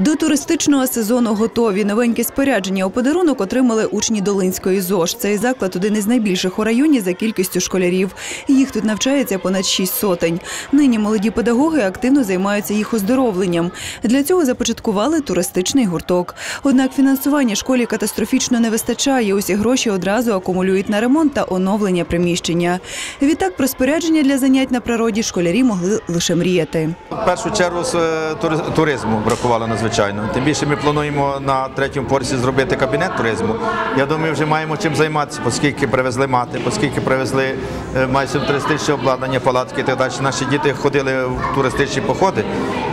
До туристичного сезону готові. Новеньке спорядження у подарунок отримали учні Долинської ЗОЖ. Цей заклад один із найбільших у районі за кількістю школярів. Їх тут навчається понад шість сотень. Нині молоді педагоги активно займаються їх оздоровленням. Для цього започаткували туристичний гурток. Однак фінансування школі катастрофічно не вистачає. Усі гроші одразу акумулюють на ремонт та оновлення приміщення. Відтак про спорядження для занять на природі школярі могли лише мріяти. В першу чергу з е, тури- туризму бракувало надзвичайно. Тим більше ми плануємо на третьому поверсі зробити кабінет туризму. Я думаю, вже маємо чим займатися, оскільки привезли мати, оскільки привезли е, майже туристичне обладнання, палатки так далі. Наші діти ходили в туристичні походи,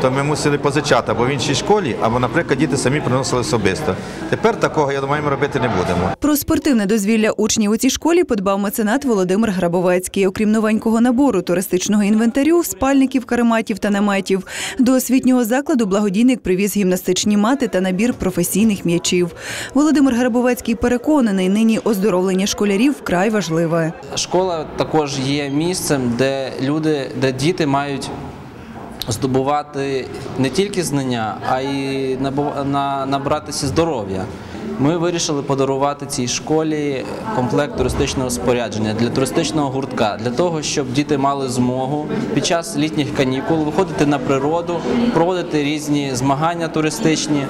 то ми мусили позичати або в іншій школі, або, наприклад, діти самі приносили особисто. Тепер такого, я думаю, ми робити не будемо. Про спортивне дозвілля учнів у цій школі подбав меценат Володимир Грабовецький. Окрім новенького набору туристичного інвентарю, спальників, карематів та наметів, до освітнього закладу благодійник привіз гімнастичні мати та набір професійних м'ячів. Володимир Грабовецький переконаний, нині оздоровлення школярів вкрай важливе. Школа також є місцем, де люди, де діти мають здобувати не тільки знання, а й набратися здоров'я. Ми вирішили подарувати цій школі комплект туристичного спорядження для туристичного гуртка, для того, щоб діти мали змогу під час літніх канікул виходити на природу, проводити різні змагання туристичні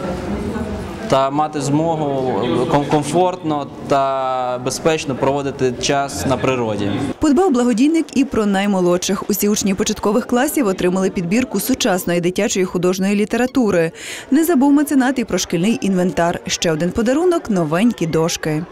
та мати змогу комфортно та безпечно проводити час на природі. Подбав благодійник і про наймолодших. Усі учні початкових класів отримали підбірку сучасної дитячої художньої літератури. Не забув меценат і про шкільний інвентар. Ще один подарунок новенькі дошки.